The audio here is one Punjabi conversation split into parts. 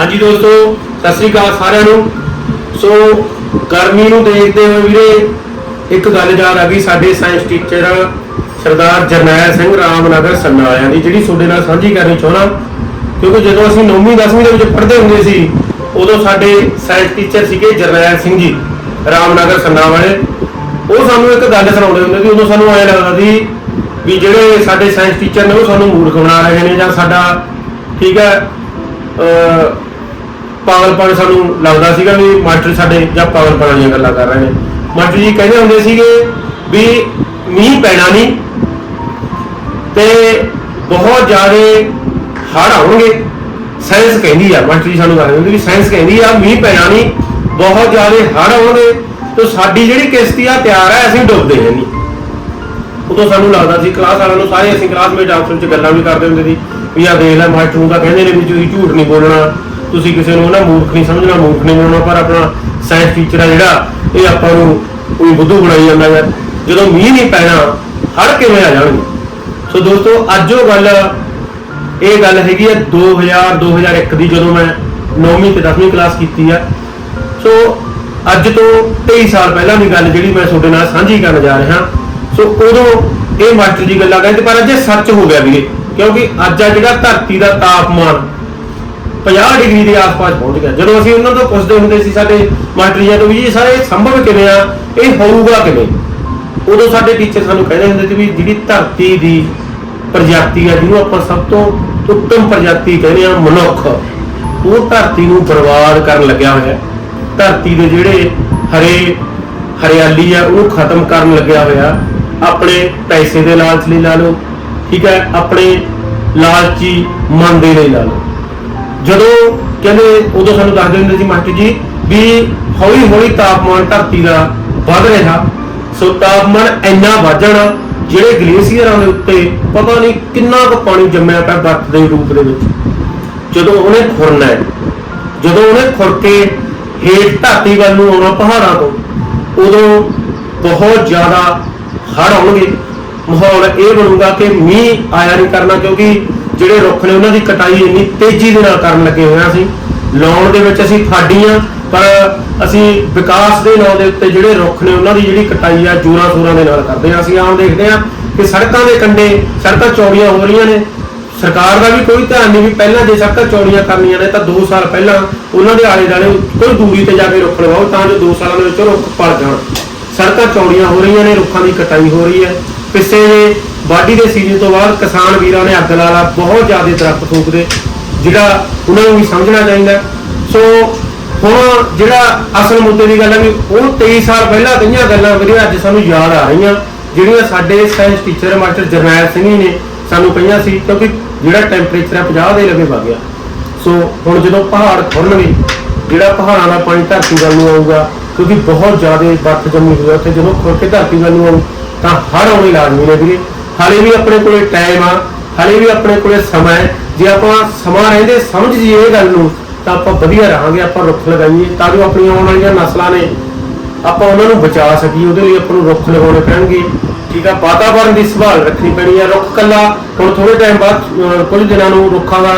ਹਾਂਜੀ ਦੋਸਤੋ, ਸਤਿ ਸ੍ਰੀ ਅਕਾਲ ਸਾਰਿਆਂ ਨੂੰ। ਸੋ, ਗਰਮੀ ਨੂੰ ਦੇਖਦੇ ਹੋਏ ਵੀਰੇ, ਇੱਕ ਗੱਲ ਯਾਦ ਆ ਗਈ ਸਾਡੇ ਸਾਇੰਸ ਟੀਚਰ ਸਰਦਾਰ ਜਰਨੈਲ ਸਿੰਘ ਰਾਮਨਗਰ ਸੰਨਾ ਵਾਲਿਆਂ ਦੀ, ਜਿਹੜੀ ਤੁਹਾਡੇ ਨਾਲ ਸਾਂਝੀ ਕਰਨੀ ਚਾਹਣਾ ਕਿਉਂਕਿ ਜਦੋਂ ਅਸੀਂ 9ਵੀਂ 10ਵੀਂ ਦੇ ਵਿੱਚ ਪੜ੍ਹਦੇ ਹੁੰਦੇ ਸੀ, ਉਦੋਂ ਸਾਡੇ ਸਾਇੰਸ ਟੀਚਰ ਸੀਗੇ ਜਰਨੈਲ ਸਿੰਘ ਜੀ, ਰਾਮਨਗਰ ਸੰਨਾ ਵਾਲੇ। ਉਹ ਸਾਨੂੰ ਇੱਕ ਗੱਲ ਸੁਣਾਉਂਦੇ ਹੁੰਦੇ ਸੀ, ਉਦੋਂ ਸਾਨੂੰ ਐਂ ਲੱਗਦਾ ਸੀ ਵੀ ਜਿਹੜੇ ਸਾਡੇ ਸਾਇੰਸ ਟੀਚਰ ਨੇ, ਉਹ ਸਾਨੂੰ ਮੂਰਖ ਬਣਾ ਰਹੇ ਨੇ ਜਾਂ ਸਾਡਾ, ਠੀਕ ਹੈ ਪਾਵਰ ਪਾਗਲਪਨ ਸਾਨੂੰ ਲੱਗਦਾ ਸੀਗਾ ਵੀ ਮਾਸਟਰ ਸਾਡੇ ਜਾਂ ਪਾਵਰ ਪਾਗਲਪਨ ਵਾਲੀਆਂ ਗੱਲਾਂ ਕਰ ਰਹੇ ਨੇ। ਮਾਸਟਰ ਜੀ ਕਹਿੰਦੇ ਹੁੰਦੇ ਸੀਗੇ ਵੀ ਮੀਂਹ ਪੈਣਾ ਨਹੀਂ ਤੇ ਬਹੁਤ ਜ਼ਿਆਦਾ ਹੜ੍ਹ ਆਉਣਗੇ। ਸਾਇੰਸ ਕਹਿੰਦੀ ਆ, ਮਾਸਟਰ ਜੀ ਸਾਨੂੰ ਕਹਿੰਦੇ ਹੁੰਦੇ ਵੀ ਸਾਇੰਸ ਕਹਿੰਦੀ ਆ, ਮੀਂਹ ਪੈਣਾ ਨਹੀਂ, ਬਹੁਤ ਜ਼ਿਆਦਾ ਹੜ੍ਹ ਆਉਣਗੇ ਤੇ ਸਾਡੀ ਜਿਹੜੀ ਕਿਸ਼ਤੀ ਆ, ਤਿਆਰ ਹੈ ਅਸੀਂ ਡੁੱਬਦੇ ਹਾਂ ਨਹੀਂ। ਉਦੋਂ ਸਾਨੂੰ ਲੱਗਦਾ ਸੀ ਕਲਾਸ ਵਾਲਿਆਂ ਨੂੰ ਸਾਰੇ ਅਸੀਂ ਕਲਾਸਮੇਟ ਆਪਸ ਵਿੱਚ ਗੱਲਾਂ ਵੀ ਕਰਦੇ ਹੁੰਦੇ ਸੀ ਵੀ ਆ ਦੇਖ ਲੈ ਮਾਸਟਰ ਨੂੰ ਤਾਂ ਕਹਿੰਦੇ ਨੇ ਵੀ ਤੁਸੀਂ ਝੂਠ ਨਹੀਂ ਬੋਲਣਾ। ਤੁਸੀਂ ਕਿਸੇ ਨੂੰ ਨਾ ਮੂਰਖ ਨਹੀਂ ਸਮਝਣਾ, ਮੂਰਖ ਨਹੀਂ ਬਣਾਉਣਾ ਪਰ ਆਪਣਾ ਸਾਇੰਸ ਟੀਚਰ ਆ ਜਿਹੜਾ, ਇਹ ਆਪਾਂ ਨੂੰ ਕੋਈ ਬੁੱਧੂ ਬਣਾਈ ਜਾਂਦਾ ਹੈ। ਜਦੋਂ ਮੀਂਹ ਨਹੀਂ ਪੈਣਾ ਹੜ ਕਿਵੇਂ ਆ ਜਾਣਗੇ? ਸੋ ਦੋਸਤੋ, ਅੱਜ ਉਹ ਗੱਲ, ਇਹ ਗੱਲ ਹੈਗੀ ਹੈ 2000 2001 ਦੀ ਜਦੋਂ ਮੈਂ 9ਵੀਂ ਤੇ 10ਵੀਂ ਕਲਾਸ ਕੀਤੀ ਆ। ਸੋ ਅੱਜ ਤੋਂ 23 ਸਾਲ ਪਹਿਲਾਂ ਦੀ ਗੱਲ ਜਿਹੜੀ ਮੈਂ ਤੁਹਾਡੇ ਨਾਲ ਸਾਂਝੀ ਕਰਨ ਜਾ ਰਿਹਾ। ਸੋ ਉਦੋਂ ਇਹ ਮਾਸਟਰ ਜੀ ਗੱਲਾਂ ਕਹਿੰਦੇ ਪਰ ਅੱਜ ਇਹ ਸੱਚ ਹੋ ਗਿਆ ਵੀਰੇ, ਕਿਉਂਕਿ ਅੱਜ ਆ ਜਿਹੜਾ ਧਰਤੀ ਦਾ ਤਾਪਮਾਨ 50 ਡਿਗਰੀ ਦੇ ਆਸ-ਪਾਸ ਪਹੁੰਚ ਗਿਆ। ਜਦੋਂ ਅਸੀਂ ਉਹਨਾਂ ਤੋਂ ਪੁੱਛਦੇ ਹੁੰਦੇ ਸੀ ਸਾਡੇ ਮਾਸਟਰ ਜੀ ਤੋਂ ਵੀ ਇਹ ਸਾਰੇ ਸੰਭਵ ਕਿਵੇਂ ਆ? ਇਹ ਹੋਊਗਾ ਕਿਵੇਂ? ਉਦੋਂ ਸਾਡੇ ਟੀਚਰ ਸਾਨੂੰ ਕਹਿੰਦੇ ਹੁੰਦੇ ਸੀ ਵੀ ਜਿਹੜੀ ਧਰਤੀ ਦੀ ਪ੍ਰਜਾਤੀ ਆ, ਜਿਹਨੂੰ ਆਪਾਂ ਸਭ ਤੋਂ ਉੱਤਮ ਪ੍ਰਜਾਤੀ ਕਹਿੰਦੇ ਆ, ਮਨੁੱਖ, ਉਹ ਧਰਤੀ ਨੂੰ ਬਰਬਾਦ ਕਰਨ ਲੱਗਿਆ ਹੋਇਆ ਧਰਤੀ ਦੇ ਜਿਹੜੇ ਹਰੇ ਹਰਿਆਲੀ ਆ, ਉਹਨੂੰ ਖਤਮ ਕਰਨ ਲੱਗਿਆ ਹੋਇਆ। ਆਪਣੇ ਪੈਸੇ ਦੇ ਲਾਲਚ ਲਈ ਲਾ ਲਓ, ਠੀਕ ਹੈ? ਆਪਣੇ ਲਾਲਚੀ ਮਨ ਦੇ ਲਈ ਲਾ ਲਓ। ਜਦੋਂ ਕਹਿੰਦੇ ਉਦੋਂ ਸਾਨੂੰ ਦੱਸਦੇ ਹੁੰਦੇ ਸੀ ਮਾਸਟਰ ਜੀ ਵੀ ਹੌਲੀ ਹੌਲੀ ਤਾਪਮਾਨ ਧਰਤੀ ਦਾ ਵੱਧ ਰਿਹਾ। ਸੋ ਤਾਪਮਾਨ ਇੰਨਾ ਵੱਧ ਜਿਹੜੇ ਗਲੇਸ਼ੀਅਰਾਂ ਦੇ ਉੱਤੇ ਪਤਾ ਨਹੀਂ ਕਿੰਨਾ ਕੁ ਪਾਣੀ ਜੰਮਿਆ ਪਿਆ ਬਰਫ਼ ਦੇ ਰੂਪ ਦੇ ਵਿੱਚ। ਜਦੋਂ ਉਹਨੇ ਖੁਰਨਾ ਹੈ, ਜਦੋਂ ਉਹਨੇ ਖੁਰ ਕੇ ਹੇਠ ਧਰਤੀ ਵੱਲ ਨੂੰ ਆਉਣਾ ਪਹਾੜਾਂ ਤੋਂ, ਉਦੋਂ ਬਹੁਤ ਜ਼ਿਆਦਾ ਹੜ੍ਹ ਆਉਣਗੇ। ਮਾਹੌਲ ਇਹ ਬਣੂਗਾ ਕਿ ਮੀਂਹ ਆਇਆ ਨਹੀਂ ਕਰਨਾ ਕਿਉਂਕਿ ਜਿਹੜੇ ਰੁੱਖ ਨੇ ਉਹਨਾਂ ਦੀ ਕਟਾਈ ਇੰਨੀ ਤੇਜ਼ੀ ਦੇ ਨਾਲ ਕਰਨ ਲੱਗੇ ਹੋਏ ਹਾਂ ਲਾਉਣ ਦੇ ਵਿੱਚ ਅਸੀਂ ਫਾਡੀਆਂ ਪਰ ਅਸੀਂ ਵਿਕਾਸ ਦੇ ਨਾਂ ਦੇ ਉੱਤੇ ਜਿਹੜੇ ਰੁੱਖ ਨੇ ਉਹਨਾਂ ਦੀ ਜਿਹੜੀ ਕਟਾਈ ਆ, ਜੋਰਾਂ ਸ਼ੋਰਾਂ ਦੇ ਨਾਲ ਕਰਦੇ ਹਾਂ ਅਸੀਂ ਆਮ ਦੇਖਦੇ ਹਾਂ ਕਿ ਸੜਕਾਂ ਦੇ ਕੰਢੇ ਸੜਕਾਂ ਚੌੜੀਆਂ ਹੋ ਰਹੀਆਂ ਨੇ। ਸਰਕਾਰ ਦਾ ਵੀ ਕੋਈ ਧਿਆਨ ਨਹੀਂ ਵੀ ਪਹਿਲਾਂ ਜੇ ਸੜਕਾਂ ਚੌੜੀਆਂ ਕਰਨੀਆਂ ਨੇ ਤਾਂ 2 ਸਾਲ ਪਹਿਲਾਂ ਉਹਨਾਂ ਦੇ ਆਲੇ ਦੁਆਲੇ ਕੋਈ ਦੂਰੀ ਤੇ ਜਾ ਕੇ ਰੁੱਖ ਲਵਾਓ, ਤਾਂ ਜੋ 2 ਸਾਲਾਂ ਦੇ ਵਿੱਚ ਰੁੱਖ ਪੜ ਜਾਣ। ਸੜਕਾਂ ਚੌੜੀਆਂ ਹੋ ਰਹੀਆਂ ਨੇ, ਰੁੱਖਾਂ ਦੀ ਕਟਾਈ ਹੋ ਰਹੀ ਹੈ। ਪਿੱਛੇ ਜੇ ਵਾਢੀ ਦੇ ਸੀਜ਼ਨ ਤੋਂ ਬਾਅਦ ਕਿਸਾਨ ਵੀਰਾਂ ਨੇ ਅੱਗ ਲਾ ਲਾ, ਬਹੁਤ ਜ਼ਿਆਦਾ ਦਰਖਤ ਫੂਕਦੇ, ਜਿਹੜਾ ਉਹਨਾਂ ਨੂੰ ਵੀ ਸਮਝਣਾ ਚਾਹੀਦਾ। ਸੋ ਹੁਣ ਜਿਹੜਾ ਅਸਲ ਮੁੱਦੇ ਦੀ ਗੱਲ ਹੈ ਵੀ ਉਹ 23 ਸਾਲ ਪਹਿਲਾਂ ਕਈਆਂ ਗੱਲਾਂ ਵੀਰੇ ਅੱਜ ਸਾਨੂੰ ਯਾਦ ਆ ਰਹੀਆਂ, ਜਿਹੜੀਆਂ ਸਾਡੇ science teacher master Jarnail Singh ji ਨੇ ਸਾਨੂੰ ਕਹੀਆਂ ਸੀ, ਕਿਉਂਕਿ ਜਿਹੜਾ ਟੈਂਪਰੇਚਰ ਹੈ 50 ਦੇ ਲਵੇ ਵਗ ਗਿਆ। ਸੋ ਹੁਣ ਜਦੋਂ ਪਹਾੜ ਖੁਰਨਗੇ ਜਿਹੜਾ ਪਹਾੜਾਂ ਦਾ ਪਾਣੀ ਧਰਤੀ ਵੱਲ ਨੂੰ ਆਊਗਾ, ਕਿਉਂਕਿ ਬਹੁਤ ਜ਼ਿਆਦਾ ਬਰਫ਼ ਜੰਮੀ ਹੋਈ ਹੈ ਉੱਥੇ, ਜਦੋਂ ਖੁਰ ਕੇ ਧਰਤੀ ਵੱਲ ਨੂੰ ਆਊ ਤਾਂ ਹੜ੍ਹ ਆਉਣੇ ਲਾਜ਼ਮੀ ਨੇ ਵੀਰੇ। ਹਾਲੇ ਵੀ ਆਪਣੇ ਕੋਲੇ ਟਾਈਮ ਆ ਹਾਲੇ ਵੀ ਆਪਣੇ ਕੋਲੇ ਸਮਾਂ ਹੈ। ਜੇ ਆਪਾਂ ਸਮਾਂ ਰਹਿੰਦੇ ਸਮਝ ਜੀਏ ਇਹ ਗੱਲ ਨੂੰ ਤਾਂ ਆਪਾਂ ਵਧੀਆ ਰਹਾਂਗੇ ਆਪਾਂ ਰੁੱਖ ਲਗਾਈਏ ਤਾਂ ਜੋ ਆਪਣੀਆਂ ਆਉਣ ਵਾਲੀਆਂ ਨਸਲਾਂ ਨੇ ਆਪਾਂ ਉਹਨਾਂ ਨੂੰ ਬਚਾ ਸਕੀਏ ਉਹਦੇ ਲਈ ਆਪਾਂ ਨੂੰ ਰੁੱਖ ਲਗਾਉਣੇ ਪੈਣਗੇ। ਠੀਕ ਆ ਵਾਤਾਵਰਣ ਦੀ ਸੰਭਾਲ ਰੱਖਣੀ ਪੈਣੀ ਹੈ ਰੁੱਖ ਕੱਲਾ ਹੁਣ ਥੋੜੇ ਟਾਈਮ ਬਾਅਦ ਅਹ, ਕੁਝ ਦਿਨਾਂ ਨੂੰ ਰੁੱਖਾਂ ਦਾ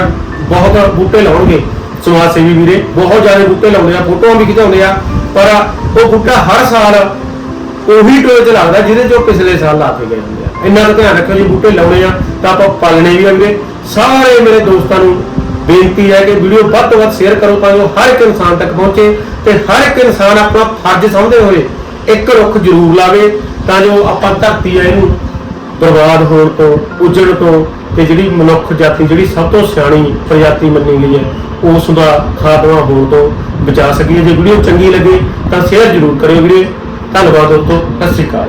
ਬਹੁਤ ਬੂਟੇ ਲਾਉਣਗੇ। ਸਮਾਜ ਸੇਵੀ ਵੀਰੇ ਬਹੁਤ ਜ਼ਿਆਦਾ ਬੂਟੇ ਲਾਉਂਦੇ ਆ ਫੋਟੋਆਂ ਵੀ ਖਿਚਾਉਂਦੇ ਆ। ਪਰ ਉਹ ਬੂਟਾ ਹਰ ਸਾਲ ਉਹੀ ਟੋਏ ਤੇ ਲੱਗਦਾ ਜਿਹਦੇ ਚੋਂ ਪਿਛਲੇ ਸਾਲ ਲਾ ਕੇ ਗਏ ਹੁੰਦੇ ਆ। ਇੰਨਾ ਕੁ ਧਿਆਨ ਰੱਖਿਓ ਜੀ, ਬੂਟੇ ਲਾਉਣੇ ਆ, ਤਾਂ ਆਪਾਂ ਪਾਲਣੇ ਵੀ ਆਂਗੇ ਸਾਰੇ ਮੇਰੇ ਦੋਸਤਾਂ ਨੂੰ ਬੇਨਤੀ ਹੈ ਕਿ ਵੀਡੀਓ ਵੱਧ ਤੋਂ ਵੱਧ ਸ਼ੇਅਰ ਕਰੋ ਤਾਂ ਜੋ ਹਰ ਇੱਕ ਇਨਸਾਨ ਤੱਕ ਪਹੁੰਚੇ ਤੇ ਹਰ ਇੱਕ ਇਨਸਾਨ ਆਪਣਾ ਫਰਜ਼ ਸਮਝਦੇ ਹੋਏ ਇੱਕ ਰੁੱਖ ਜ਼ਰੂਰ ਲਾਵੇ ਤਾਂ ਜੋ ਆਪਾਂ ਧਰਤੀ ਆ ਇਹਨੂੰ ਬਰਬਾਦ ਹੋਣ ਤੋਂ, ਉਜੜ ਤੋਂ ਤੇ ਜਿਹੜੀ ਮਨੁੱਖ ਜਾਤੀ, ਜਿਹੜੀ ਸਭ ਤੋਂ ਸਿਆਣੀ ਪ੍ਰਜਾਤੀ ਮੰਨੀ ਗਈ ਹੈ, ਉਸ ਦਾ ਖਾਤਮਾ ਹੋਣ ਤੋਂ ਬਚਾ ਸਕੀਏ। ਜੇ ਵੀਡੀਓ ਚੰਗੀ ਲੱਗੇ ਤਾਂ ਸ਼ੇਅਰ ਜ਼ਰੂਰ ਕਰਿਓ ਵੀਰੇ ਧੰਨਵਾਦ ਦੋਸਤੋ ਸਤਿ ਸ਼੍ਰੀ ਅਕਾਲ।